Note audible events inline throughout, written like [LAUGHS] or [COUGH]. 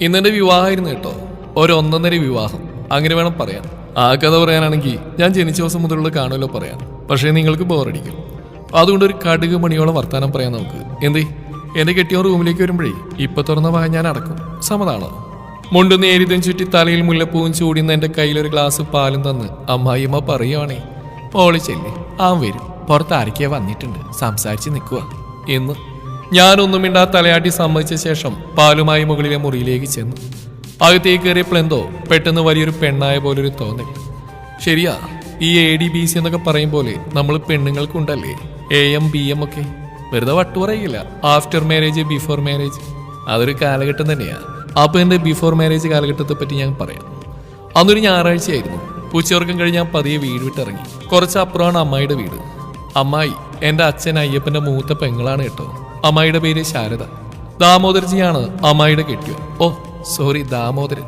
ഇന്നെന്റെ വിവാഹമായിരുന്നു കേട്ടോ. ഒരു വിവാഹം. അങ്ങനെ വേണം പറയാൻ. ആ കഥ പറയാനാണെങ്കിൽ ഞാൻ ജനിച്ച ദിവസം മുതലുള്ള കാണുമല്ലോ പറയാൻ. പക്ഷേ നിങ്ങൾക്ക് ബോറടിക്കും. അതുകൊണ്ട് ഒരു കടുക് മണിയോളം വർത്താനം പറയാൻ നമുക്ക്. എന്തേ? എന്റെ കെട്ടിയോ റൂമിലേക്ക് വരുമ്പോഴേ ഇപ്പൊ തുറന്ന വായ ഞാൻ അടക്കും. സമതാണോ മുണ്ട് നേരിതും ചുറ്റി തലയിൽ മുല്ലപ്പൂവും ചൂടിന്ന് എന്റെ കയ്യിലൊരു ഗ്ലാസ് പാലും തന്ന് അമ്മായിയമ്മ പറയുവാണേ ഓളിച്ചല്ലേ ചെല്ലി. ആ വരും. പുറത്ത് ആരൊക്കെയാ വന്നിട്ടുണ്ട്. സംസാരിച്ച് നിൽക്കുക എന്ന് ഞാനൊന്നും മിണ്ടാ തലയാട്ടി സമ്മതിച്ച ശേഷം പാലുമായി മുകളിലെ മുറിയിലേക്ക് ചെന്നു. അകത്തേക്ക് കയറിയപ്പോഴെന്തോ പെട്ടെന്ന് വലിയൊരു പെണ്ണായ പോലൊരു തോന്നൽ. ശരിയാ ഈ എ ഡി ബി സി എന്നൊക്കെ പറയും പോലെ നമ്മൾ പെണ്ണുങ്ങൾക്കുണ്ടല്ലേ? എ എം ബി എം ഒക്കെ. വെറുതെ വട്ടു പറയില്ല ആഫ്റ്റർ മാരേജ് ബിഫോർ മാരേജ് അതൊരു കാലഘട്ടം തന്നെയാ. അപ്പൊ എന്റെ ബിഫോർ മാരേജ് കാലഘട്ടത്തെ പറ്റി ഞാൻ പറയാം. അന്നൊരു ഞായറാഴ്ചയായിരുന്നു. ഉച്ചയോർക്കം കഴിഞ്ഞ് ഞാൻ പതിയെ വീട് വിട്ടിറങ്ങി. കുറച്ച് അപ്പുറമാണ് അമ്മായിയുടെ വീട്. അമ്മായി എന്റെ അച്ഛൻ അയ്യപ്പന്റെ മൂത്ത പെങ്ങളാണ് കേട്ടോ. അമ്മായിയുടെ പേര് ശാരദ. ദാമോദർജിയാണ് അമ്മായിയുടെ കെട്ടിയോ. Oh sorry Damodaran.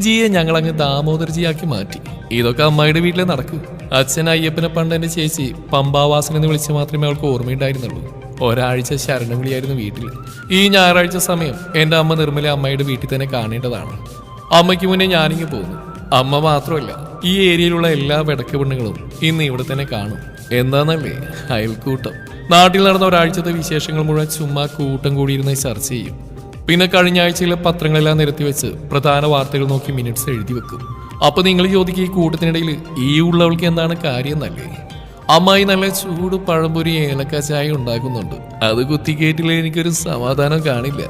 ജിയെ ഞങ്ങൾ അങ്ങ് ദാമോദർജിയാക്കി മാറ്റി. ഇതൊക്കെ അമ്മായിയുടെ വീട്ടിലെ നടക്കൂ. അച്ഛൻ അയ്യപ്പനെ പണ്ട് എന്റെ ചേച്ചി പമ്പാവാസൻ എന്ന് വിളിച്ച് മാത്രമേ അവൾക്ക് ഓർമ്മയുണ്ടായിരുന്നുള്ളൂ. ഒരാഴ്ച ശരണം വിളിയായിരുന്നു വീട്ടിൽ. ഈ ഞായറാഴ്ച സമയം എന്റെ അമ്മ നിർമ്മല അമ്മയുടെ വീട്ടിൽ തന്നെ കാണേണ്ടതാണ്. അമ്മയ്ക്ക് മുന്നേ ഞാനിങ്ങ് പോകുന്നു അമ്മ മാത്രമല്ല ഈ ഏരിയയിലുള്ള എല്ലാ വെടക്ക് പെണ്ണുങ്ങളും ഇന്ന് ഇവിടെ തന്നെ കാണും. എന്താന്നല്ലേ? അയൽക്കൂട്ടം. നാട്ടിൽ നടന്ന ഒരാഴ്ചത്തെ വിശേഷങ്ങൾ മുഴുവൻ ചുമ്മാ കൂട്ടം കൂടിയിരുന്ന് ചർച്ച ചെയ്യും. പിന്നെ കഴിഞ്ഞ ആഴ്ചയിലെ പത്രങ്ങളെല്ലാം നിരത്തിവെച്ച് പ്രധാന വാർത്തകൾ നോക്കി മിനിറ്റ്സ് എഴുതി വെക്കും. അപ്പൊ നിങ്ങൾ ചോദിക്കുക ഈ കൂട്ടത്തിനിടയിൽ ഈ ഉള്ളവൾക്ക് എന്താണ് കാര്യം എന്നല്ലേ? അമ്മായി നല്ല ചൂട് പഴംപൊരി ഏലക്ക ചായ ഉണ്ടാക്കുന്നുണ്ട്. അത് കുത്തിക്കേറ്റില്ല എനിക്കൊരു സമാധാനം കാണില്ല.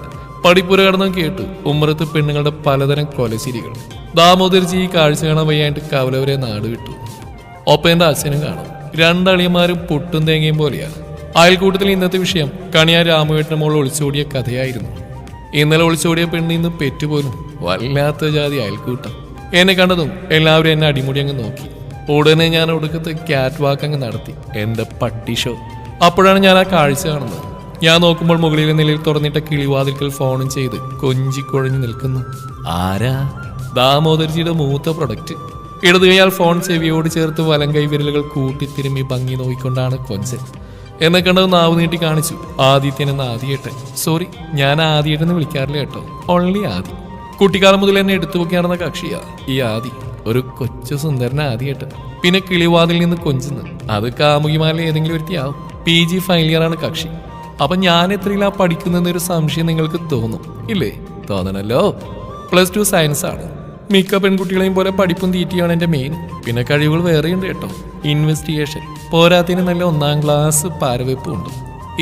പടിപ്പുര കടന്നും കേട്ടു ഉമ്മറത്ത് പെണ്ണുങ്ങളുടെ പലതരം കൊലശിരികൾ ദാമോദർജി ഈ കാഴ്ച കാണാൻ വയ്യായിട്ട് കവലവരെ നാട് വിട്ടു. ഒപ്പം എന്റെ അച്ഛനും കാണും. രണ്ടളിയന്മാരും പൊട്ടും തേങ്ങയും പോലെയാ അയൽക്കൂട്ടത്തിൽ ഇന്നത്തെ വിഷയം കണിയാ രാമവേട്ടന് മോൾ ഒളിച്ചോടിയ കഥയായിരുന്നു. ഇന്നലെ ഒളിച്ചോടിയ പെണ്ണ് ഇന്ന് പെറ്റുപോലും വല്ലാത്ത ജാതി അയൽക്കൂട്ടം. എന്നെ കണ്ടതും എല്ലാവരും എന്നെ അടിമുടി അങ്ങ് നോക്കി. ഉടനെ ഞാൻ ഒടുക്കത്തെ ക്യാറ്റ് വാക്ക് അങ്ങ് നടത്തി. എന്റെ പട്ടി ഷോ അപ്പോഴാണ് ഞാൻ ആ കാഴ്ച കാണുന്നത്. ഞാൻ നോക്കുമ്പോൾ മുകളിലെ നിലയിൽ തുറന്നിട്ട കിളിവാതിൽക്കൽ ഫോണും ചെയ്ത് കൊഞ്ചി കൊഞ്ചിക്കുഴഞ്ഞു നിൽക്കുന്നു. ആരാ? ദാമോദർജിയുടെ മൂത്ത പ്രൊഡക്റ്റ് ഇടത് കൈയാൽ ഫോൺ ചെവിയോട് ചേർത്ത് വലം കൈ വിരലുകൾ കൂട്ടിത്തിരുമ്മി ഭംഗി നോക്കിക്കൊണ്ടാണ് കൊഞ്ചൻ. എന്നെ കണ്ടത് നാവ് നീട്ടി കാണിച്ചു. ആദിത്യൻ എന്ന ആദിയേട്ടൻ. സോറി ഞാൻ ആദിയേട്ടൻ എന്ന് വിളിക്കാറില്ല കേട്ടോ. ഓൺലി ആദി. കുട്ടിക്കാലം മുതൽ എന്നെ എടുത്തു നോക്കി നടന്ന കക്ഷിയാ. ഈ ആദി ഒരു കൊച്ചു സുന്ദരൻ ആദിയേട്ടൻ. പിന്നെ കിളിവാതിൽ നിന്ന് കൊഞ്ചുന്നു. അത് കാമുകിമാരിലെ ഏതെങ്കിലും ഒരുത്തിയാവും. പി ജി ഫൈനൽ ഇയർ ആണ് കക്ഷി. അപ്പൊ ഞാൻ എത്രയിലാ പഠിക്കുന്നതെന്നൊരു സംശയം നിങ്ങൾക്ക് തോന്നും. ഇല്ലേ? തോന്നണല്ലോ. പ്ലസ് ടു സയൻസ് ആണ്. മിക്ക പെൺകുട്ടികളെയും പോലെ പഠിപ്പും തീറ്റിയാണ് എന്റെ മെയിൻ പിന്നെ കഴിവുകൾ വേറെയുണ്ട് കേട്ടോ. ഇൻവെസ്റ്റിഗേഷൻ പോരാത്തിന് നല്ല ഒന്നാം ക്ലാസ് പാരവെപ്പും ഉണ്ട്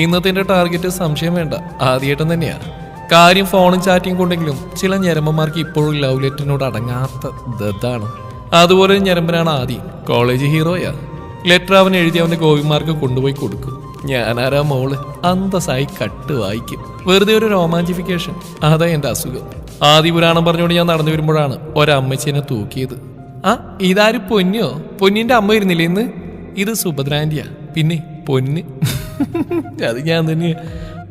ഇന്നത്തെ എന്റെ ടാർഗറ്റ് സംശയം വേണ്ട. ആദ്യമായിട്ടും തന്നെയാണ്. കാര്യം ഫോണും ചാറ്റിംഗ് കൊണ്ടെങ്കിലും ചില ഞരമ്പന്മാർക്ക് ഇപ്പോഴും ലവ് ലെറ്ററിനോട് അടങ്ങാത്ത ദത്താണ് അതുപോലെ ഞരമ്പനാണ് ആദ്യം കോളേജ് ഹീറോയാ ലെറ്റർ അവൻ എഴുതി അവന്റെ ഗോപിമാർക്ക് കൊണ്ടുപോയി കൊടുക്കും. ഞാനാരാ മോൾ? അന്തസ്സായി കട്ട് വായിക്കും. വെറുതെ ഒരു റോമാഞ്ചിഫിക്കേഷൻ അതാ എന്റെ അസുഖം. ആദ്യ പുരാണം പറഞ്ഞുകൊണ്ട് ഞാൻ നടന്നു വരുമ്പോഴാണ് ഒരമ്മച്ചീനെ തൂക്കിയത്. ആ ഇതാര് പൊന്നോ? പൊന്നിന്റെ അമ്മ ഇരുന്നില്ലേ ഇന്ന്? ഇത് സുഭദ്രാന്റിയാ. പിന്നെ പൊന്ന്. അത് ഞാൻ തന്നെ.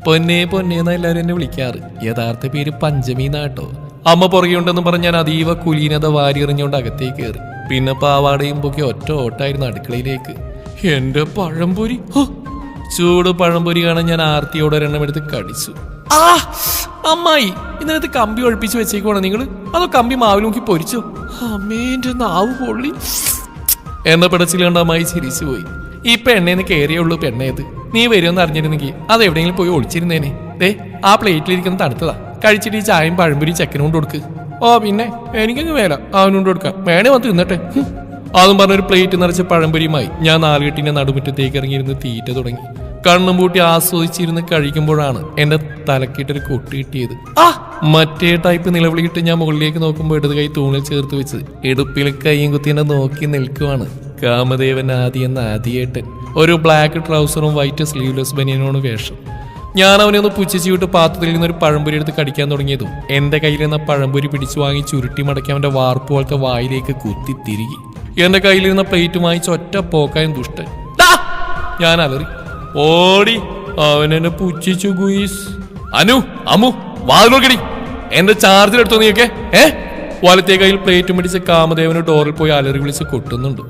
പൊന്നേ പൊന്നേ എന്നാ എല്ലാവരും എന്നെ വിളിക്കാറ്. യഥാർത്ഥ പേര് പഞ്ചമി എന്നാട്ടോ അമ്മ പുറകെയുണ്ടെന്ന് പറഞ്ഞ് ഞാൻ അതീവ കുലീനത വാരി എറിഞ്ഞുകൊണ്ട് അകത്തേക്ക് കയറി. പിന്നെ പാവാടയും പൊക്കി ഒറ്റ ഓട്ടായിരുന്നു അടുക്കളയിലേക്ക്. എന്റെ പഴംപൊരി. ചൂട് പഴംപൊരി കാണാൻ ഞാൻ ആർത്തിയോടെ ഒരെണ്ണം എടുത്ത് കടിച്ചു. ആ അമ്മായി ഇതിനകത്ത് കമ്പി ഒഴിപ്പിച്ച് വെച്ചേക്കുവാണ് നിങ്ങൾ അതോ കമ്പി മാവിൽ നോക്കി പൊരിച്ചോ? അമ്മേന്റെ നാവ് പൊള്ളി. എന്ന പിടച്ചിൽ അമ്മായി ചിരിച്ചു പോയി. ഈ പെണ്ണേന്ന് കയറിയുള്ളൂ പെണ്ണേത് നീ വരുമെന്ന് അറിഞ്ഞിരുന്നെങ്കിൽ അത് എവിടെയെങ്കിലും പോയി ഒളിച്ചിരുന്നേനെ. ദേ ആ പ്ലേറ്റിലിരിക്കുന്ന തണുത്തതാ. കഴിച്ചിട്ട് ഈ ചായയും പഴംപൊരി ചെക്കനും കൊണ്ട് കൊടുക്ക്. ഓ പിന്നെ എനിക്കങ്ങ് വേല അവനുകൊണ്ട് കൊടുക്കാം. വേണേ വന്ന് തിന്നട്ടെ. അതും പറഞ്ഞൊരു പ്ലേറ്റ് നിറച്ച പഴംപൊരിയുമായി ഞാൻ നാലുകെട്ടിന്റെ നടുമുറ്റത്തേക്ക് ഇറങ്ങിയിരുന്ന് തീറ്റ തുടങ്ങി. കണ്ണും പൂട്ടി ആസ്വദിച്ചിരുന്ന് കഴിക്കുമ്പോഴാണ് എന്റെ തലക്കിട്ടൊരു കൊട്ടി കിട്ടിയത്. ആ മറ്റേ ടൈപ്പ് നിലവിളിയിട്ട് ഞാൻ മുകളിലേക്ക് നോക്കുമ്പോൾ ഇടത് കൈ തൂണിൽ ചേർത്ത് വെച്ച് ഇടുപ്പിൽ കൈയും കുത്തി എന്നെ നോക്കി നിൽക്കുവാണ്. കാമദേവൻ ആദി എന്ന ആദിയേട്ടൻ. ഒരു ബ്ലാക്ക് ട്രൗസറും വൈറ്റ് സ്ലീവ്ലെസ് ബനിയനോട് വേഷം. ഞാൻ അവനെ ഒന്ന് പുച്ഛിച്ചു വിട്ട് പാത്രത്തിൽ നിന്ന് ഒരു പഴംപൊരി എടുത്ത് കടിക്കാൻ തുടങ്ങിയതും എന്റെ നിന്ന് പഴംപൊരി പിടിച്ചു വാങ്ങി ചുരുട്ടി മടക്കി അവന്റെ വാർപ്പ് പോലത്തെ വായിലേക്ക് കുത്തി തിരികി. കയ്യിലിരുന്ന പ്ലേറ്റ് വാങ്ങിച്ച ഒറ്റ പോക്കായും ദുഷ്ടൻ. ഞാൻ അലറി. ഓടി അവനെന്നെ പുച്ഛിച്ചു ഗുയിസ്. അനു അമ്മു വാതിലോക്കടി എന്റെ ചാർജർ എടുത്തോ നീയൊക്കെ? ഏ? വലത്തെ കയ്യിൽ പ്ലേറ്റ് മടിച്ച് കാമദേവന് ഡോറിൽ പോയി അലറി വിളിച്ച് കൊട്ടുന്നുണ്ട്.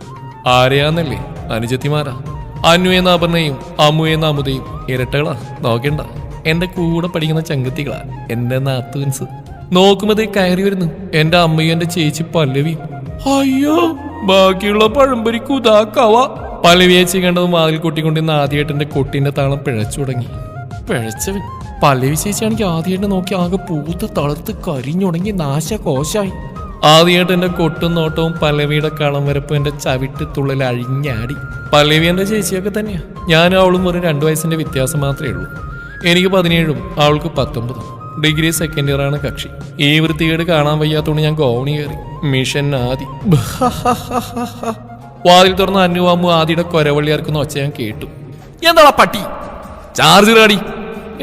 ആരെയാന്നല്ലേ? അനുജത്തിമാരാ. അനു എന്ന അപർണയും അമ്മു എന്ന അമുതയും ഇരട്ടകളാ. നോക്കണ്ട. എന്റെ കൂടെ പഠിക്കുന്ന ചങ്കത്തികളാ. എന്റെ നാത്തൂൻസ്. നോക്കുമ്പതേ കയറി വരുന്നു. എന്റെ അമ്മയും എന്റെ ചേച്ചി പല്ലവിയും അയ്യോ ബാക്കിയുള്ള പഴംപൊരി കുതാക്കാവ കണ്ടതും വാതിൽ കൊട്ടിക്കൊണ്ടിരുന്ന ആദ്യേട്ടന്റെ കൊട്ടിന്റെ താളം പിഴച്ചു തുടങ്ങി. പിഴച്ചവൻ. പല്ലവി ചേച്ചിയാണെങ്കിൽ ആദ്യേട്ടനെ നോക്കി ആകെ പൂത്ത് തളർത്ത് കരിഞ്ഞുടങ്ങി നാശ കോശായി ആദ്യേട്ടന്റെ കൊട്ടും നോട്ടവും പല്ലവിയുടെ കളം വരപ്പും എന്റെ ചവിട്ട് തുള്ളൽ അഴിഞ്ഞാടി. പല്ലവി എന്റെ ചേച്ചിയൊക്കെ തന്നെയാ. ഞാനും അവളും ഒരു രണ്ട് വയസ്സിന്റെ വ്യത്യാസം മാത്രമേ ഉള്ളൂ. എനിക്ക് പതിനേഴും അവൾക്ക് പത്തൊമ്പതും. ഡിഗ്രി സെക്കൻഡ് ഇയർ ആണ് കക്ഷി. ഈ വൃത്തികേട് കാണാൻ വയ്യാത്തോണ്ട് ഞാൻ ഗോവണി കയറി. മിഷൻ ആദി. [LAUGHS] വാതിൽ തുറന്ന് അന്നുവാമു ആദിയുടെ കൊരവള്ളി ഇറക്കുന്ന ഒച്ച ഞാൻ കേട്ടു. എന്താടാ പട്ടി? ചാർജർ അടി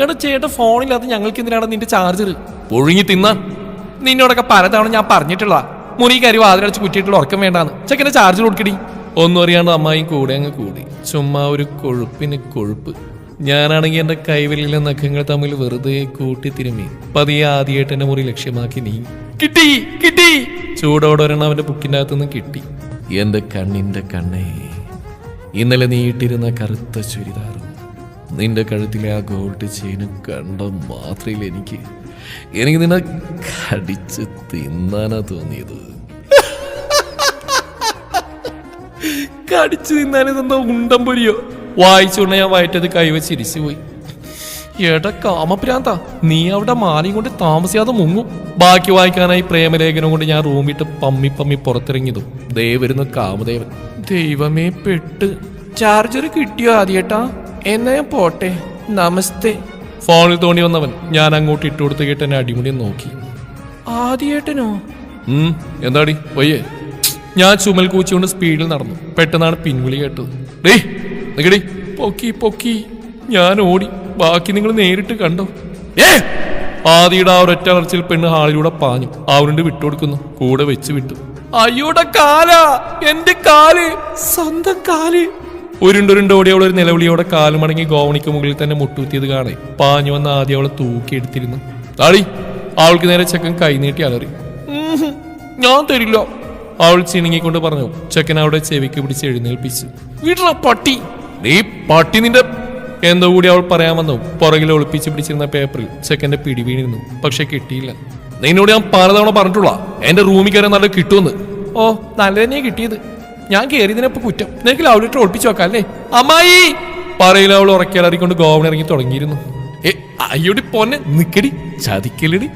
എടാ ചേട്ടൻ ഫോണില്ലാത്ത ഞങ്ങൾക്ക് എന്തിനാണ് നിന്റെ ചാർജർ പൊഴുങ്ങി തിന്നാൻ നിന്നോടൊക്കെ പലതവണ ഞാൻ പറഞ്ഞിട്ടുള്ള മുറി കരി വാതിലടച്ച് കുറ്റിയിട്ടുള്ള ഉറക്കം വേണ്ടാന്ന്. ചെക്കന്റെ ചാർജർ കൊടുക്കടി. ഒന്നും അറിയാണ്ട് അമ്മായും കൂടെ അങ്ങ് കൂടി. ചുമ്മാ ഒരു കൊഴുപ്പിന് കൊഴുപ്പ്. ഞാനാണെങ്കിൽ എന്റെ കൈവലിലെ നഖങ്ങൾ തമ്മിൽ വെറുതെ കൂട്ടി തിരുമ്മി പതിയെ ആദ്യമായിട്ട് എന്റെ മുറി ലക്ഷ്യമാക്കി നീ. കിട്ടി കിട്ടി. ചൂടോടെ ഒരെണ്ണം അവന്റെ ബുക്കിന്റെ അകത്തുനിന്ന് കിട്ടി. എന്റെ കണ്ണിന്റെ കണ്ണേ ഇന്നലെ നീ ഇട്ടിരുന്ന കറുത്ത ചുരിദാറും നിന്റെ കഴുത്തിലെ ആ ഗോൾഡ് ചെയിനും കണ്ട മാത്രയിൽ എനിക്ക് എനിക്ക് നിന്നെ കടിച്ച് തിന്നാനാ തോന്നിയത്. കടിച്ചു തിന്നാനെന്താ ഉണ്ടം പൊരിയോ? വായിച്ചുകൊണ്ട് ഞാൻ വയറ്റത് കൈവച്ച് ഇരിച്ചു പോയി എടാ കാമപ്രാന്ത നീ അവിടെ മാലയും കൊണ്ട് താമസിയാതെ മുങ്ങും. ബാക്കി വായിക്കാനായി പ്രേമലേഖനം കൊണ്ട് ഞാൻ റൂമിട്ട് പമ്മി പമ്മി പുറത്തിറങ്ങിയതും. ദേ വരുന്ന കാമദേവൻ. ദൈവമേ പെട്ട്. ചാർജർ കിട്ടിയോ ആദ്യേട്ടാ? എന്നാ ഞാൻ പോട്ടെ. നമസ്തേ. ഫോണിൽ തോണി വന്നവൻ ഞാൻ അങ്ങോട്ട് ഇട്ടുകൊടുത്ത് കേട്ട് എന്നെ അടിമുടി നോക്കി. ആദ്യേട്ടനോ? എന്താടി? വയ്യേ. ഞാൻ ചുമൽ കൂച്ചുകൊണ്ട് സ്പീഡിൽ നടന്നു. പെട്ടെന്നാണ് പിൻവിളി കേട്ടത്. ഡേ നികടി പൊക്കി പൊക്കി. ഞാൻ ഓടി ബാക്കി നിങ്ങൾ നേരിട്ട് കണ്ടോ? ഏ? ആദിയുടെ ആ ഒരൊറ്റ അലർച്ചയിൽ പെണ്ണ് ഹാളിലൂടെ പാഞ്ഞു. അവനുണ്ട് വിട്ടുകൊടുക്കുന്നു. കൂടെ വെച്ച് വിട്ടു. അയ്യോടെ കാല! എന്റെ കാൽ! സ്വന്തം കാൽ! ഉരുണ്ടുരുണ്ടോടി അവൾ ഒരു നിലവിളിയോടെ കാൽ മടങ്ങി ഗോവണിക്ക് മുകളിൽ തന്നെ മുട്ടുകുത്തിയത് കാണേ. പാഞ്ഞു വന്ന ആദ്യം അവളെ തൂക്കിയെടുത്തിരുന്നു താടി അവൾക്ക് നേരെ ചെക്കൻ കൈനീട്ടി അലറി. "ഉം, ഞാൻ തരില്ല. അവൾ ചിണുങ്ങിക്കൊണ്ട് പറഞ്ഞു. ചെക്കൻ അവളുടെ ചെവിക്ക് പിടിച്ച് എഴുന്നേൽപ്പിച്ചു. വീട്ടിലെ പട്ടി. നീ പട്ടി നിന്റെ എന്തോ കൂടി അവൾ പറയാമെന്നു പുറകിൽ ഒളിപ്പിച്ച് പിടിച്ചിരുന്ന പേപ്പറിൽ സെക്കൻഡ് പിടി വീണിരുന്നു. പക്ഷെ കിട്ടിയില്ല. നിന്നോട് ഞാൻ പലതവണ പറഞ്ഞിട്ടുള്ള എന്റെ റൂമിൽ കയറാൻ നല്ല കിട്ടുമെന്ന്. ഓ നല്ല തന്നെയാ കിട്ടിയത്. ഞാൻ കയറിയതിനപ്പോ കുറ്റം. നിനക്ക് ലവ് ഒളിപ്പിച്ചു വെക്കാം അല്ലേ? അമ്മായി! പറയിൽ അവൾ ഉറക്കിയലറിക്കൊണ്ട് ഗോവൻ ഇറങ്ങി തുടങ്ങിയിരുന്നു. ഏ അയ്യോടി പൊന്നെ നിക്കടി ചതിക്കലടി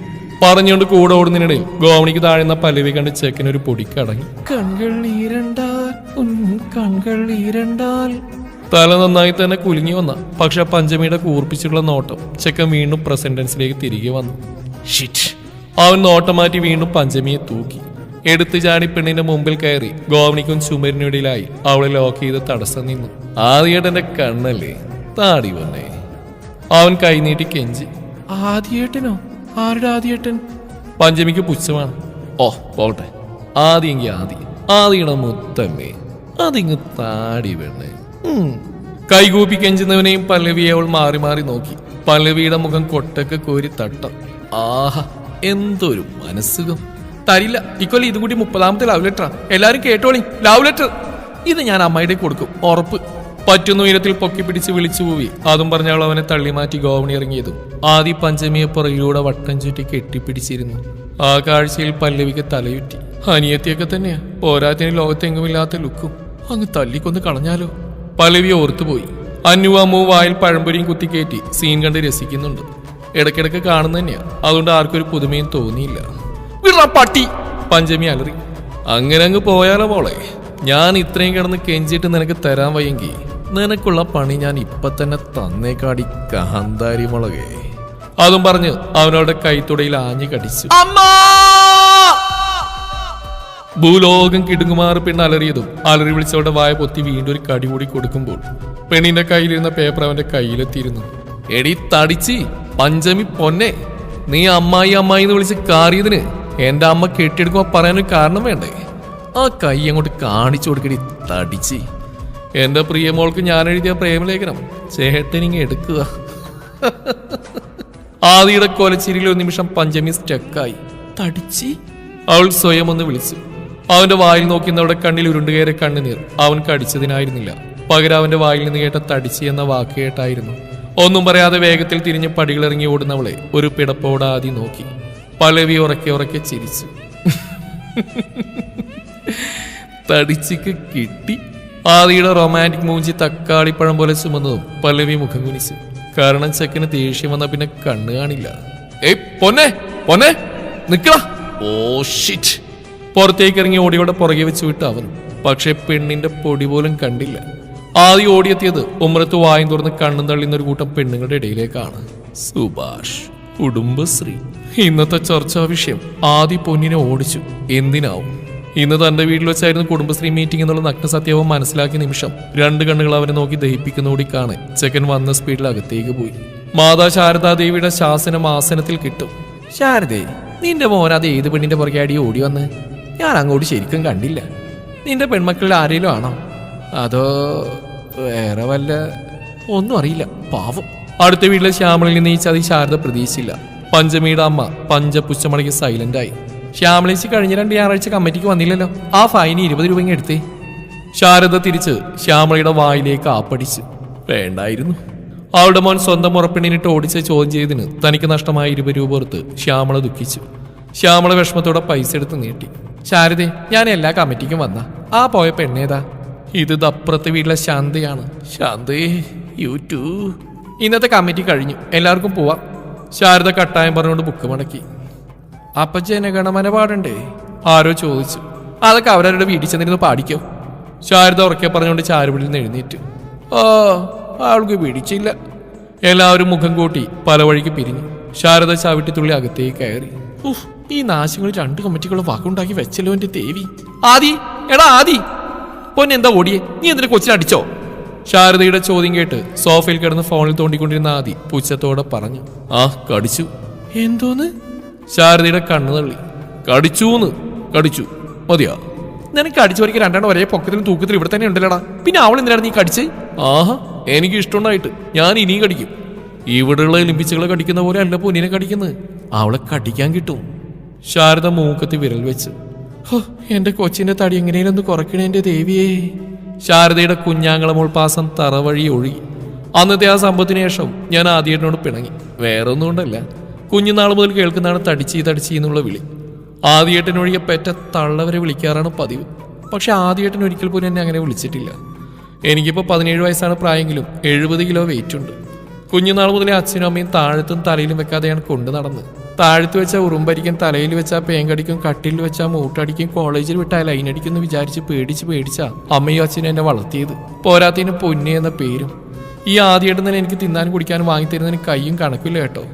പറഞ്ഞുകൊണ്ട് കൂടെ ഓടുന്നതിനിടയിൽ ഗോവണിക്ക് താഴ്ന്ന പലവി കണ്ട് ചെക്കനൊരു പൊടിക്കടങ്ങി കൺകൾ ഈരണ്ടാൽ ഉൻ കൺകൾ ഈരണ്ടാൽ തല നന്നായി തന്നെ കുലുങ്ങി വന്ന. പക്ഷെ പഞ്ചമിയുടെ കൂർപ്പിച്ചുള്ള നോട്ടം ചെക്കൻ വീണ്ടും പ്രസന്റൻസിലേക്ക് തിരികെ വന്നു. ഷിറ്റ് അവൻ നോട്ടം മാറ്റി വീണ്ടും പഞ്ചമിയെ തൂക്കി. എടുത്തു ചാടി പെണ്ണിന്റെ മുമ്പിൽ കയറി ഗോവണിക്കും ചുമരിനിടയിലായി അവളെ ലോക്ക് ചെയ്ത് തടസ്സം നിന്നു. ആദ്യേട്ടന്റെ കണ്ണല്ലേ? താടി വന്നേ. അവൻ കൈനീട്ടി കെഞ്ചി. ആദ്യേട്ടനോ? ആരുടെ ആദ്യേട്ടൻ? പഞ്ചമിക്ക് പുച്ഛമാണ്. ഓ പോട്ടെ ആദ്യെങ്കി ആദി. ആദിയുടെ മുത്തമ്മേ. അതിങ്ങ് താടി വേണേ കൈകൂപ്പി കെഞ്ചുന്നവനെയും പല്ലവിയെ അവൾ മാറി മാറി നോക്കി. പല്ലവിയുടെ മുഖം കൊട്ടക്ക് കോരി തട്ടം. ആഹ എന്തൊരു മനസ്സുഖം തരില്ല ഇക്കൊല്ലം ഇതും കൂടി മുപ്പതാമത്തെ ലവ് ലെറ്ററാ എല്ലാരും കേട്ടോളി ലവ് ലെറ്റർ ഇത് ഞാൻ അമ്മയുടെ കൊടുക്കും ഉറപ്പ്. പറ്റുന്ന ഉയരത്തിൽ പൊക്കി പിടിച്ച് വിളിച്ചു പോയി അതും പറഞ്ഞ അവൾ അവനെ തള്ളി മാറ്റി ഗോവണി ഇറങ്ങിയതും. ആദി പഞ്ചമിയെ പുറകിലൂടെ വട്ടം ചുറ്റി കെട്ടിപ്പിടിച്ചിരുന്നു. ആ കാഴ്ചയിൽ പല്ലവിക്ക് തലയുറ്റി. അനിയത്തിയൊക്കെ തന്നെയാ. പോരാത്തിന് ലോകത്തെങ്ങുമില്ലാത്ത ലുക്കും. അങ്ങ് തല്ലിക്കൊന്ന് കളഞ്ഞാലോ? പല്ലവി ഓർത്തുപോയി. അന്നു അമ്മു വായിൽ പഴംപൊരിയും കുത്തിക്കയറ്റി സീൻ കണ്ട് രസിക്കുന്നുണ്ട്. ഇടയ്ക്കിടയ്ക്ക് കാണുന്ന തന്നെയാണ് അതുകൊണ്ട് ആർക്കൊരു പുതുമയും തോന്നിയില്ല. പട്ടി! പഞ്ചമി അലറി. അങ്ങനെ അങ്ങ് പോയാലോ പോളെ ഞാൻ ഇത്രയും കിടന്ന് കെഞ്ചിട്ട് നിനക്ക് തരാൻ വയ്യെങ്കിൽ നിനക്കുള്ള പണി ഞാൻ ഇപ്പൊ തന്നെ തന്നേക്കാടി കാന്താരി മുളകേ അതും പറഞ്ഞ് അവനോടെ കൈത്തുടയിൽ ആഞ്ഞു കടിച്ചു. ഭൂലോകം കിടുങ്ങുമാറി പെണ്ണ് അലറിയതും അലറി വിളിച്ചവളുടെ വായ പൊത്തി വീണ്ടും ഒരു കടി കൂടി കൊടുക്കുമ്പോൾ പെണ്ണിന്റെ കയ്യിലിരുന്ന പേപ്പർ അവന്റെ കയ്യിലെത്തിയിരുന്നു. എടി തടിച്ച് പഞ്ചമി പൊന്നെ നീ അമ്മായി അമ്മായി എന്ന് വിളിച്ച് കാറിയതിന് എന്റെ അമ്മ കെട്ടിയെടുക്കുമ്പോ പറയാനൊരു കാരണം വേണ്ടേ? ആ കൈ അങ്ങോട്ട് കാണിച്ചു കൊടുക്കടി തടിച്ച്. എന്റെ പ്രിയമോൾക്ക് ഞാൻ എഴുതിയ പ്രേമലേഖനം ചേട്ടനിങ് എടുക്കുക. ആദിയുടെ കൊലച്ചിരിയിൽ ഒരു നിമിഷം പഞ്ചമി സ്റ്റക്കായി തടിച്ചി? അവൾ സ്വയം ഒന്ന് വിളിച്ചു. അവന്റെ വായിൽ നോക്കിയെന്നവിടെ കണ്ണിൽ ഉരുണ്ടുകയറി കണ്ണുനീർ അവൻ കടിച്ചതിനായിരുന്നില്ല. പകരം അവന്റെ വായിൽ നിന്ന് കേട്ട തടിച്ചി എന്ന വാക്ക് കേട്ടായിരുന്നു. ഒന്നും പറയാതെ വേഗത്തിൽ തിരിഞ്ഞ് പടികളിറങ്ങി ഓടുന്നവളെ ഒരു പിടപ്പോടെ ആദ്യം നോക്കി. പലവി ഉറക്കെ ഉറക്കെ ചിരിച്ചു. തടിച്ചിക്ക് കിട്ടി. ആദിയുടെ റൊമാന്റിക് മൂഞ്ചി തക്കാളിപ്പഴം പോലെ ചുമന്നതും പല്ലവി മുഖം കുനിച്ചു. കാരണം ചെക്കന് ദേഷ്യം വന്ന പിന്നെ കണ്ണു കാണില്ല. ഏയ് പൊന്നെ പൊന്നെ നിക്കടാ. ഓ ഷിറ്റ് പുറത്തേക്ക് ഇറങ്ങി ഓടിയോടെ പുറകെ വെച്ച് വിട്ട് പക്ഷെ പെണ്ണിന്റെ പൊടി പോലും കണ്ടില്ല. ആദ്യം ഓടിയെത്തിയത് ഉമ്രത്ത് വായും തുറന്ന് കണ്ണും തള്ളിയുന്ന ഒരു കൂട്ടം പെണ്ണുങ്ങളുടെ ഇടയിലേക്കാണ്. സുഭാഷ് കുടുംബശ്രീ. ഇന്നത്തെ ചർച്ചാ വിഷയം. ആദ്യ പൊന്നിനെ ഓടിച്ചു. എന്തിനാവും? ഇന്ന് തന്റെ വീട്ടിൽ വെച്ചായിരുന്നു കുടുംബശ്രീ മീറ്റിംഗ് എന്നുള്ള നഗ്നസത്യവും മനസ്സിലാക്കിയ നിമിഷം രണ്ട് കണ്ണുകൾ അവനെ നോക്കി ദഹിപ്പിക്കുന്നോടി കാണേ ചെക്കൻ വന്ന സ്പീഡിൽ അകത്തേക്ക് പോയി. മാതാ ശാരദാദേവിയുടെ ശാസനം ആസനത്തിൽ കിട്ടും. ശാരദേ നിന്റെ മോൻ അത് ഏത് പെണ്ണിന്റെ പുറകെ അടി ഓടി വന്ന്? ഞാൻ അങ്ങോട്ട് ശരിക്കും കണ്ടില്ല. നിന്റെ പെൺമക്കളിൽ ആരെങ്കിലും ആണോ? അതോ വേറെ വല്ല ഒന്നും അറിയില്ല. പാവം. അടുത്ത വീട്ടിലെ ശ്യാമളിൽ നിന്ന് ഈ ചതി ശാരദ പ്രതീക്ഷിച്ചില്ല. പഞ്ചമിയുടെ അമ്മ സൈലന്റ് ആയി ശ്യാമളേച്ചി കഴിഞ്ഞ രണ്ട് ഞായറാഴ്ച കമ്മിറ്റിക്ക് വന്നില്ലല്ലോ. ആ ഫൈന് ഇരുപത് രൂപ ഇങ്ങ് എടുത്തേ. ശാരദ തിരിച്ച് ശ്യാമളയുടെ വായിലേക്ക് ആപ്പടിച്ച്. വേണ്ടായിരുന്നു. അവളുടെ മോൻ സ്വന്തം ഉറപ്പിണിനിട്ട് ഓടിച്ച് ചോദ്യം ചെയ്തതിന് തനിക്ക് നഷ്ടമായ ഇരുപത് രൂപ ഓർത്ത് ശ്യാമള ദുഃഖിച്ചു. ശ്യാമള വിഷമത്തോടെ പൈസ എടുത്ത് നീട്ടി. ശാരദേ ഞാൻ എല്ലാ കമ്മിറ്റിക്കും വന്ന. ആ പോയ പെണ്ണേതാ ഇത് ദപ്പുറത്തെ വീട്ടിലെ ശാന്തയാണ്. ശാന്തേ യു ടു. ഇന്നത്തെ കമ്മിറ്റി കഴിഞ്ഞു. എല്ലാവർക്കും പോവാം. ശാരദ കട്ടായം പറഞ്ഞുകൊണ്ട് ബുക്ക് മടക്കി. അപ്പൊ ജനഗണമന പാടണ്ടേ? ആരോ ചോദിച്ചു. അതൊക്കെ അവരവരുടെ വീട്ടിൽ ചെന്നിരുന്ന് പാടിക്കോ. ശാരദ ഉറക്കെ പറഞ്ഞുകൊണ്ട് ചാരുപിടിയിൽ നിന്ന് എഴുന്നേറ്റു. ഓ ആൾക്ക് പിടിച്ചില്ല. എല്ലാവരും മുഖം കൂട്ടി പല വഴിക്ക് പിരിഞ്ഞു. ശാരദ ചവിട്ടിത്തുള്ളി അകത്തേക്ക് കയറി. ഉഫ് ഈ നാശങ്ങൾ രണ്ട് കമ്മിറ്റികളും വാക്കുണ്ടാക്കി വെച്ചല്ലോ എന്റെ ദേവി. ആദി എടാ ആദി. പൊന്നെന്താ ഓടിയേ? നീ എന്തിനു കൊച്ചിനെ അടിച്ചോ? ശാരദയുടെ ചോദ്യം കേട്ട് സോഫയിൽ കിടന്ന് ഫോണിൽ തോണ്ടിക്കൊണ്ടിരുന്ന ആദി പുച്ഛത്തോടെ പറഞ്ഞു ആ കടിച്ചു. എന്തോന്ന്? ശാരദയുടെ കണ്ണു തള്ളി. കടിച്ചൂന്ന്. കടിച്ചു. മതിയാ? നിനക്ക് അടിച്ചു വരയ്ക്ക് രണ്ടെണ്ണം ഒരേ പൊക്കത്തിലും തൂക്കത്തിലും ഇവിടെ തന്നെ ഉണ്ടല്ലടാ. പിന്നെ അവൾ എന്തിനാണ് നീ കടിച്ച്? ആഹ് എനിക്ക് ഇഷ്ടമുണ്ടായിട്ട്. ഞാൻ ഇനിയും കടിക്കും. ഇവിടെയുള്ള ലിമ്പിച്ചുകളെ കടിക്കുന്ന പോലെ അല്ല പൊന്നിനെ കടിക്കുന്നത്. അവളെ കടിക്കാൻ കിട്ടും. ശാരദ മൂക്കത്തി വിരൽ വെച്ച്. എന്റെ കൊച്ചിന്റെ തടി എങ്ങനെയും ഒന്ന് കുറയ്ക്കണേ ദേവിയേ. ശാരദയുടെ കുഞ്ഞാങ്ങളമോൾ പാസം തറവഴി ഒഴുകി. അന്നത്തെ ആ സംഭവത്തിന് ശേഷം ഞാൻ ആദ്യേട്ടനോട് പിണങ്ങി. വേറെ ഒന്നും കൊണ്ടല്ല. കുഞ്ഞുനാൾ മുതൽ കേൾക്കുന്നതാണ് തടിച്ചി തടിച്ചി എന്നുള്ള വിളി. ആദ്യേട്ടനൊഴികെ പെറ്റ തള്ളവരെ വിളിക്കാറാണ് പതിവ്. പക്ഷെ ആദ്യേട്ടൻ ഒരിക്കൽ പോലും എന്നെ അങ്ങനെ വിളിച്ചിട്ടില്ല. എനിക്കിപ്പോൾ പതിനേഴ് വയസ്സാണ് പ്രായമെങ്കിലും എഴുപത് കിലോ വെയിറ്റ് ഉണ്ട്. കുഞ്ഞുനാൾ മുതലേ അച്ഛനും അമ്മയും താഴത്തും തലയിലും വെക്കാതെയാണ് കൊണ്ടു നടന്നത്. താഴത്ത് വെച്ചാൽ ഉറുമ്പരിക്കും തലയിൽ വെച്ചാൽ പേങ്കടിക്കും കട്ടിലിൽ വെച്ചാൽ മൂട്ടടിക്കും കോളേജിൽ വിട്ടാൽ ലൈനടിക്കും എന്ന് വിചാരിച്ച് പേടിച്ച് പേടിച്ചാ അമ്മയും അച്ഛനും എന്നെ വളർത്തിയത്. പോരാത്തതിന് പൊന്നി എന്ന പേരും. ഈ ആദ്യയിടുന്നതിന് എനിക്ക് തിന്നാനും കുടിക്കാനും വാങ്ങിത്തരുന്നതിന് കൈയും കണക്കില്ല കേട്ടോ.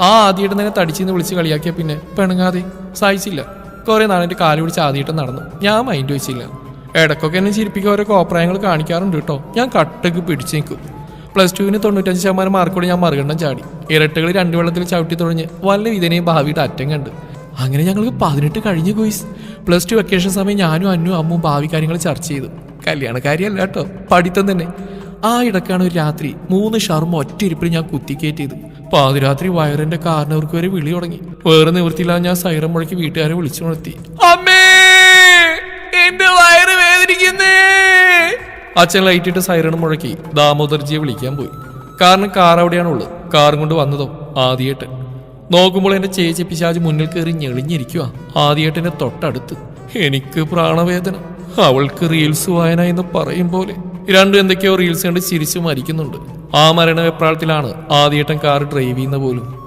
ആ ആദ്യയിടുന്നതിനെ തടിച്ചിന്ന് വിളിച്ച് കളിയാക്കിയ പിന്നെ പെണുങ്ങാതെ സഹിച്ചില്ല. കുറെ നാളെന്റെ കാൽ പിടിച്ച് ആദ്യമായിട്ട് നടന്നു. ഞാൻ മൈൻഡ് വെച്ചില്ല. ഇടക്കൊക്കെ എന്നെ ചിരിപ്പിക്കാൻ ഓരോ കോപ്രായങ്ങൾ കാണിക്കാറുണ്ട് കേട്ടോ. ഞാൻ കട്ടക്ക് പിടിച്ചു നിൽക്കും പ്ലസ് ടുവിന് തൊണ്ണൂറ്റഞ്ച് ശതമാനം മാർക്കോടെ ഞാൻ മറുകണ്ഠം ചാടി. ഇരട്ടകൾ രണ്ട് വെള്ളത്തിൽ ചവിട്ടി തുടങ്ങി വല്ല വിധനയും ഭാവിയുടെ അറ്റം കണ്ട്. അങ്ങനെ ഞങ്ങൾക്ക് പതിനെട്ട് കഴിഞ്ഞു ഗോയ്സ്. പ്ലസ് ടു വെക്കേഷൻ സമയം ഞാനും അന്നും അമ്മും ഭാവി കാര്യങ്ങൾ ചർച്ച ചെയ്തു. കല്യാണക്കാരിയല്ല കേട്ടോ പഠിത്തം തന്നെ. ആ ഇടക്കാണ് ഒരു രാത്രി മൂന്ന് ഷർമ്മ ഒറ്റ ഇരിപ്പിൽ ഞാൻ കുത്തിക്കേറ്റിയത്. പാതിരാത്രി വയറിന്റെ കാരണവർക്ക് വരെ വിളി തുടങ്ങി. വേറെ നിവൃത്തിയില്ലാതെ ഞാൻ സൈറം മുഴക്കി വീട്ടുകാരെ വിളിച്ചു നിർത്തി അമ്മേ എന്റെ വയറ് വേദനിക്കുന്നേ. അച്ഛൻ ലൈറ്റിട്ട് സൈറൺ മുഴക്കി ദാമോദർജിയെ വിളിക്കാൻ പോയി. കാരണം കാർ അവിടെയാണുള്ളത്. കാറും കൊണ്ട് വന്നതോ ആദ്യമായിട്ട് നോക്കുമ്പോൾ എന്റെ ചേച്ചി പിശാജ് മുന്നിൽ കയറി ഞെളിഞ്ഞിരിക്കുക ആദ്യേട്ടന്റെ തൊട്ടടുത്ത്. എനിക്ക് പ്രാണവേദന. അവൾക്ക് റീൽസ് വായന എന്ന് പറയും പോലെ. രണ്ടും എന്തൊക്കെയോ റീൽസ് കണ്ട് ചിരിച്ചു മരിക്കുന്നുണ്ട്. ആ മരണ വെപ്രാളത്തിലാണ് ആദ്യേട്ടൻ കാർ ഡ്രൈവ് ചെയ്യുന്ന പോലും.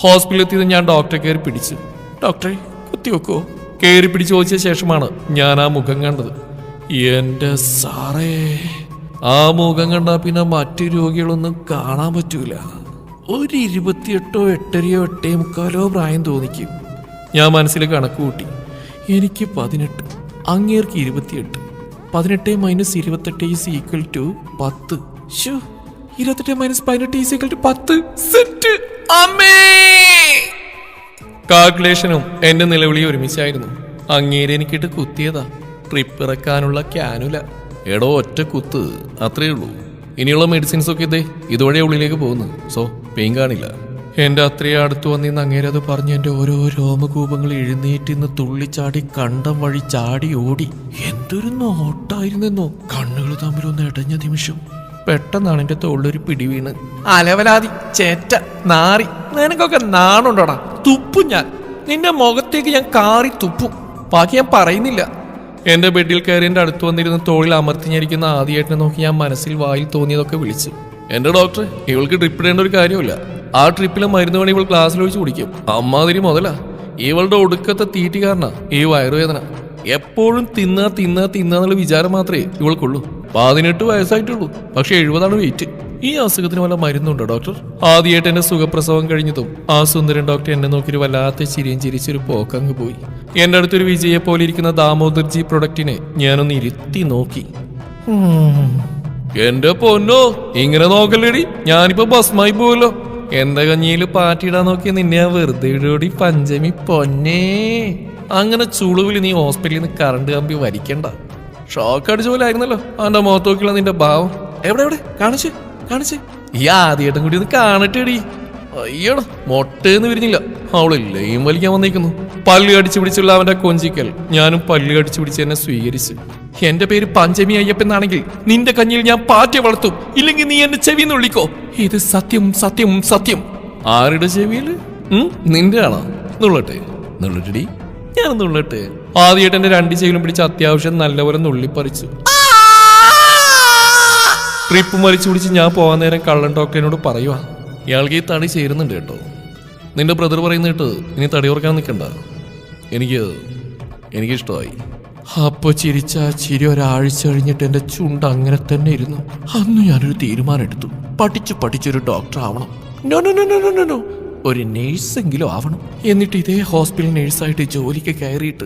ഹോസ്പിറ്റലിൽ എത്തിയത് ഞാൻ ഡോക്ടറെ കയറി പിടിച്ചു. ഡോക്ടറെ കുത്തിവെക്കോ കയറി പിടിച്ച് ചോദിച്ച ശേഷമാണ് ഞാൻ ആ മുഖം കണ്ടത്. എന്റെ സാറേ ആ മുഖം കണ്ടാ പിന്നെ മറ്റു രോഗികളൊന്നും കാണാൻ പറ്റൂല. ഒരു ഇരുപത്തിയെട്ടോ എട്ടരയോ എട്ടേ മുക്കാലോ പ്രായം തോന്നിക്കും. ഞാൻ മനസ്സിൽ കണക്ക് കൂട്ടി. എനിക്ക് പതിനെട്ട് അങ്ങേർക്ക് ഇരുപത്തിയെട്ട് പതിനെട്ട് മൈനസ് ഇരുപത്തെട്ട് ഈസ് ഈക്വൽ ടു പത്ത്. ശോ ഇരുപത്തെട്ട് മൈനസ് പതിനെട്ട് ഈസ് ഈക്വൽ ടു പത്ത്. സെറ്റ്. അമ്മേ! കാൽക്കുലേഷനും എന്റെ നിലവിളി ഒരുമിച്ചായിരുന്നു. അങ്ങേരെ എനിക്കിട്ട് കുത്തിയതാ. ട്രിപ്പ് ഇറക്കാനുള്ള ക്യാനുല എടോ ഒറ്റ കുത്ത്. അത്രേ ഉള്ളൂ. ഇനിയുള്ള മെഡിസിൻസ് ഒക്കെ ഇതേ ഇതുവഴി ഉള്ളിലേക്ക് പോകുന്നു. സോ പെയിൻ കാണില്ല. എന്റെ അത്രയും അടുത്ത് വന്നിന്ന് അങ്ങേരെ അത് പറഞ്ഞ് എന്റെ ഓരോ രോമകൂപങ്ങൾ എഴുന്നേറ്റ് ഇന്ന് തുള്ളിച്ചാടി കണ്ടം വഴി ചാടി ഓടി. എന്തൊരു നോട്ടായിരുന്നെന്നോ? കണ്ണുകൾ തമ്മിലൊന്ന് ഇടഞ്ഞ നിമിഷം പെട്ടെന്നാണ് എന്റെ തോളിലൊരു പിടി വീണ്. അലവലാതി ചേറ്റ നാറി. നിനക്കൊക്കെ നാണുണ്ടോടാ? തുപ്പും ഞാൻ. നിന്റെ മുഖത്തേക്ക് ഞാൻ കാറി തുപ്പും. ബാക്കി ഞാൻ പറയുന്നില്ല. എന്റെ ബെഡിൽ കയറി അടുത്ത് വന്നിരുന്ന തോളിൽ അമർത്തിഞ്ഞിരിക്കുന്ന ആദ്യമായിട്ടിനെ നോക്കി ഞാൻ മനസ്സിൽ വായിൽ തോന്നിയതൊക്കെ വിളിച്ചു. എന്റെ ഡോക്ടർ ഇവൾക്ക് ട്രിപ്പ് ഇടേണ്ട ഒരു കാര്യമില്ല ആ ട്രിപ്പിലെ മരുന്ന് വേണി ഇവൾ ക്ലാസ്സിൽ ഒഴിച്ച് കുടിക്കും. അമ്മാതിരി മുതലാ. ഇവളുടെ ഒടുക്കത്തെ തീറ്റി കാരണ ഈ വയറുവേദന. എപ്പോഴും തിന്നാ തിന്നാ തിന്നാന്നുള്ള വിചാരം മാത്രമേ ഇവൾക്കുള്ളൂ. പതിനെട്ട് വയസ്സായിട്ടുള്ളൂ. പക്ഷെ എഴുപതാണ് വെയിറ്റ് ഈ അസുഖത്തിന് വല്ല മരുന്നുണ്ടോ ഡോക്ടർ? ആദ്യമായിട്ട് എന്റെ സുഖപ്രസവം കഴിഞ്ഞതും ആ സുന്ദരൻ ഡോക്ടർ എന്നെ നോക്കി വല്ലാത്ത ചിരിയും ചിരിച്ചൊരു പോക്കങ്ങ് പോയി. എന്റെ അടുത്തൊരു വിജയെ പോലെ ഇരിക്കുന്ന ദാമോദർജി പ്രൊഡക്റ്റിനെ ഞാനൊന്ന് ഇരുത്തി നോക്കി. എന്റെ പൊന്നോ ഇങ്ങനെ നോക്കല്ലേടി ഞാനിപ്പോ ഭസ്മായി പോവല്ലോ. എന്റെ കഞ്ഞിയിൽ പാറ്റിയിടാൻ നോക്കി നിന്നെ വെറുതെ ഇടോടി പഞ്ചമി പൊന്നേ. അങ്ങനെ ചുളുവിൽ നീ ഹോസ്പിറ്റലിൽ നിന്ന് കറണ്ട് കമ്പി വരിക്കണ്ട ഷോക്ക് അടിച്ച പോലെ ആയിരുന്നല്ലോ അവന്റെ മുഖത്ത് നോക്കിയുള്ള നിന്റെ ഭാവം. എവിടെ എവിടെ? കാണിച്ച്. കാണിച്ച്. ഈ ആദ്യമായിട്ടും കൂടി ഒന്ന് കാണട്ടെടി. അയ്യോ മൊട്ടേന്ന് വിരിഞ്ഞില്ല. അവളില്ലേയും വലിക്കാൻ വന്നിരിക്കുന്നു പല്ല് കടിച്ചു പിടിച്ചുള്ള അവന്റെ കൊഞ്ചിക്കൽ. ഞാനും പല്ല് കടിച്ചു പിടിച്ച് എന്നെ സ്വീകരിച്ചു. എന്റെ പേര് പഞ്ചമി അയ്യപ്പനാണെങ്കിൽ നിന്റെ കഞ്ഞിയിൽ ഞാൻ പാറ്റ വളർത്തും. ഇല്ലെങ്കിൽ നീ എന്റെ ചെവി നുള്ളിക്കോ. ഇത് സത്യം സത്യം സത്യം. ആരുടെ ചെവിയിൽ നിന്റെ ആണോ നുള്ളട്ടെ. നുള്ളട്ടെടി. ഞാൻ നുള്ളട്ടെ. ആദ്യമായിട്ട് എന്റെ രണ്ട് ചെവിയിലും പിടിച്ച് അത്യാവശ്യം നല്ലപോലെ നുള്ളിപ്പറിച്ചു. ട്രിപ്പ് മരിച്ചു പിടിച്ച് ഞാൻ പോകാൻ നേരം കള്ളൻ ടോക്കനോട് പറയുക ഇയാൾക്ക് ഈ തടി ചേരുന്നുണ്ട് കേട്ടോ. നിന്റെ ബ്രദർ പറയുന്ന കേട്ട് ഇനി തടി ഓർക്കാൻ നിൽക്കണ്ട. എനിക്ക് എനിക്കിഷ്ടമായി. അപ്പൊ ചിരിച്ച ചിരി ഒരാഴ്ച കഴിഞ്ഞിട്ട് എന്റെ ചുണ്ട് അങ്ങനെ തന്നെ ഇരുന്നു. അന്ന് ഞാനൊരു തീരുമാനം എടുത്തു പഠിച്ചു പഠിച്ചൊരു ഡോക്ടർ ആവണം. No no no no no no ഒരു നേഴ്സെങ്കിലും ആവണം. എന്നിട്ട് ഇതേ ഹോസ്പിറ്റൽ നേഴ്സായിട്ട് ജോലിക്ക് കയറിയിട്ട്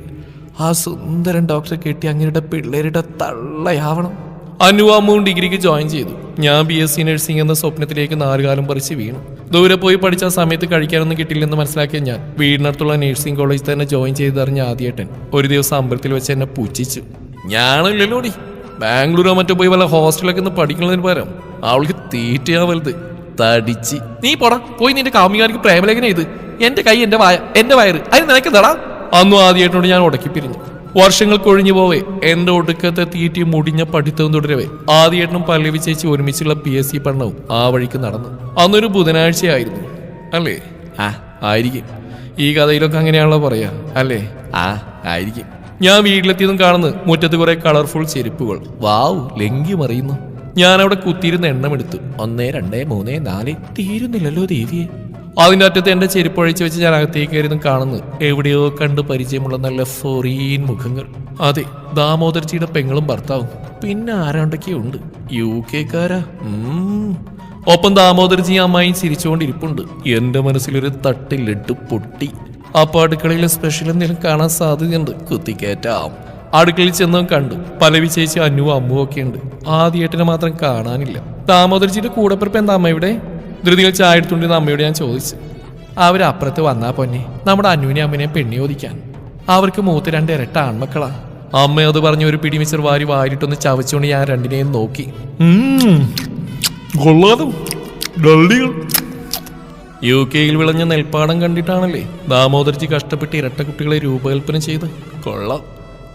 ആ സുന്ദരൻ ഡോക്ടറെ കെട്ടി അങ്ങനെ പിള്ളേരുടെ തള്ളയാവണം. അനുവാമവും ഡിഗ്രിക്ക് ജോയിൻ ചെയ്തു. ഞാൻ ബി എസ് സി നഴ്സിംഗ് എന്ന സ്വപ്നത്തിലേക്ക് നാലുകാലം പറിച്ച് വീണു. ദൂരെ പോയി പഠിച്ച സമയത്ത് കഴിക്കാനൊന്നും കിട്ടില്ലെന്ന് മനസ്സിലാക്കിയ ഞാൻ വീടിനടുത്തുള്ള നഴ്സിംഗ് കോളേജിൽ തന്നെ ജോയിൻ ചെയ്തറിഞ്ഞ ആദ്യേട്ടൻ ഒരു ദിവസം അമ്പലത്തിൽ വെച്ച് എന്നെ പൂച്ചിച്ചു ഞാനല്ലോടി ബാംഗ്ലൂരോ മറ്റോ പോയി വല്ല ഹോസ്റ്റലൊക്കെ ഒന്ന് പഠിക്കുന്നതിന് പകരം അവൾക്ക് തീറ്റയാ വലുത് തടിച്ച്. നീ പോടാ പോയി നിന്റെ കാമികാരിക്ക് പ്രേമലേഖനം ചെയ്ത് എന്റെ കൈ എന്റെ വായ എന്റെ വയറ്. അതിന് നിനക്കെന്താടാ? അന്നും ആദ്യമായിട്ടോട് ഞാൻ ഉടക്കി പിരിഞ്ഞു വർഷങ്ങൾ കൊഴിഞ്ഞു പോവേ. എന്റെ ഒടുക്കത്തെ തീറ്റി മുടിഞ്ഞ പഠിത്തവും തുടരവേ. ആദ്യേട്ടനും പല്ലവി ചേച്ചി ഒരുമിച്ചുള്ള പി എസ് സി പഠനവും ആ വഴിക്ക് നടന്നു. അന്നൊരു ബുധനാഴ്ചയായിരുന്നു. അല്ലേ? ആ. ആയിരിക്കും. ഈ കഥയിലൊക്കെ അങ്ങനെയാണല്ലോ പറയാ. അല്ലേ? ആ ആയിരിക്കും. ഞാൻ വീട്ടിലെത്തിയതും കാണുന്നു. മുറ്റത്ത് കുറെ കളർഫുൾ ചെരുപ്പുകൾ. വാവ് ലങ്കി മറിയുന്നു ഞാൻ അവിടെ കുത്തിയിരുന്ന് എണ്ണമെടുത്തു. ഒന്നേ രണ്ടേ മൂന്നേ നാല്. തീരുന്നില്ലല്ലോ ദേവിയെ. അതിന്റെ അറ്റത്ത് എന്റെ ചെരുപ്പഴിച്ച് വെച്ച് ഞാൻ അകത്തേക്ക് കാണുന്നത്. കാണുന്നു എവിടെയോ കണ്ട് പരിചയമുള്ള നല്ല ഫോറീൻ മുഖങ്ങൾ. അതെ ദാമോദർജിയുടെ പെങ്ങളും ഭർത്താവും. പിന്നെ ആരാണ്ടൊക്കെ ഉണ്ട്? യു കെക്കാരാ? ഒപ്പം ദാമോദർജി അമ്മായും ചിരിച്ചുകൊണ്ടിരിപ്പുണ്ട്. എന്റെ മനസ്സിലൊരു തട്ട് ലഡു പൊട്ടി. അപ്പൊ അടുക്കളയിലെ സ്പെഷ്യൽ എന്തെങ്കിലും കാണാൻ സാധ്യതയുണ്ട്. കുത്തിക്കേറ്റാം അടുക്കളയിൽ ചെന്നും കണ്ടു. പലവി ചേച്ചി അന്നു അമ്മു ഒക്കെ ഉണ്ട്. ആദ്യേട്ടനെ മാത്രം കാണാനില്ല. ദാമോദർജിയുടെ കൂടെപ്പിറപ്പ് എന്താ അമ്മ ഇവിടെ? ധൃതികൾ ചായ എടുത്തുകൊണ്ടിരുന്ന അമ്മയോട് ഞാൻ ചോദിച്ചു. അവരപ്പുറത്ത് വന്നാ പൊന്നെ. നമ്മുടെ അനുവിനെ അമ്മനെ പെണ്ണി ചോദിക്കാൻ അവർക്ക് മൂത്ത് രണ്ട് ഇരട്ട ആൺമക്കളാ. അമ്മ അത് പറഞ്ഞ ഒരു പിടിമിച്ചർ വാരി വാരിട്ടൊന്ന് ചവച്ചുകൊണ്ട് ഞാൻ രണ്ടിനെയും നോക്കി. യു കെയിൽ വിളഞ്ഞ നെൽപ്പാടം കണ്ടിട്ടാണല്ലേ ദാമോദർജി കഷ്ടപ്പെട്ട് ഇരട്ട കുട്ടികളെ രൂപകൽപ്പന ചെയ്ത്. കൊള്ളാം.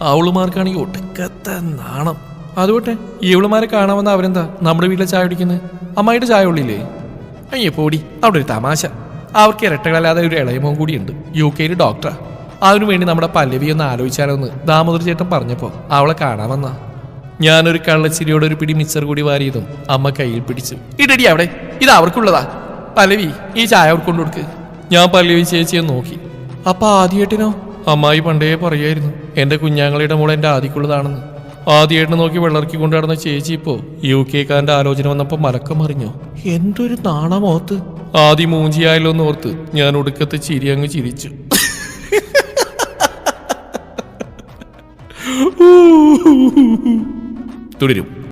അവളുമാർക്കാണെങ്കിൽ ഒടുക്കത്തെ നാണം. അതുകൊട്ടെ ഇവളുമാരെ കാണാമെന്ന് അവരെന്താ നമ്മുടെ വീട്ടിലെ ചായ കുടിക്കുന്നത് അമ്മായിട്ട് ചായ ഉള്ളില്ലേ? അയ്യോ പോടി അവിടെ ഒരു തമാശ. അവർക്ക് ഇരട്ടകളല്ലാതെ ഒരു ഇളയമോ കൂടിയുണ്ട്. യു കെയിൽ ഡോക്ടറാ. അതിനു വേണ്ടി നമ്മുടെ പല്ലവി ഒന്ന് ആലോചിച്ചാലോന്ന് ദാമോദർ ചേട്ടൻ പറഞ്ഞപ്പോ അവളെ കാണാൻ വന്ന. ഞാനൊരു കള്ളച്ചിരിയോടെ ഒരു പിടി മിച്ചർ കൂടി വാരിയതും അമ്മ കയ്യിൽ പിടിച്ചു. ഇടടി അവിടെ ഇത് അവർക്കുള്ളതാ. പല്ലവി ഈ ചായ അവർക്ക് കൊണ്ടു കൊടുക്ക്. ഞാൻ പല്ലവി ചേച്ചിയെ നോക്കി. അപ്പൊ ആദ്യേട്ടനോ? അമ്മായി പണ്ടേ പറയായിരുന്നു എന്റെ കുഞ്ഞാങ്ങളുടെ മോൾ എന്റെ ആദിക്കുള്ളതാണെന്ന്. ആദ്യമായിട്ട് നോക്കി വെള്ളർക്കി കൊണ്ടു നടന്ന ചേച്ചി ഇപ്പോ യു കാരന്റെ ആലോചന വന്നപ്പോ മലക്കം മറിഞ്ഞോ. എന്തൊരു നാണമോത്ത് ആദ്യം മൂഞ്ചിയായല്ലോ എന്ന് ഓർത്ത് ഞാൻ ഒടുക്കത്തെ ചിരി അങ്ങ് ചിരിച്ചു. തുടരും.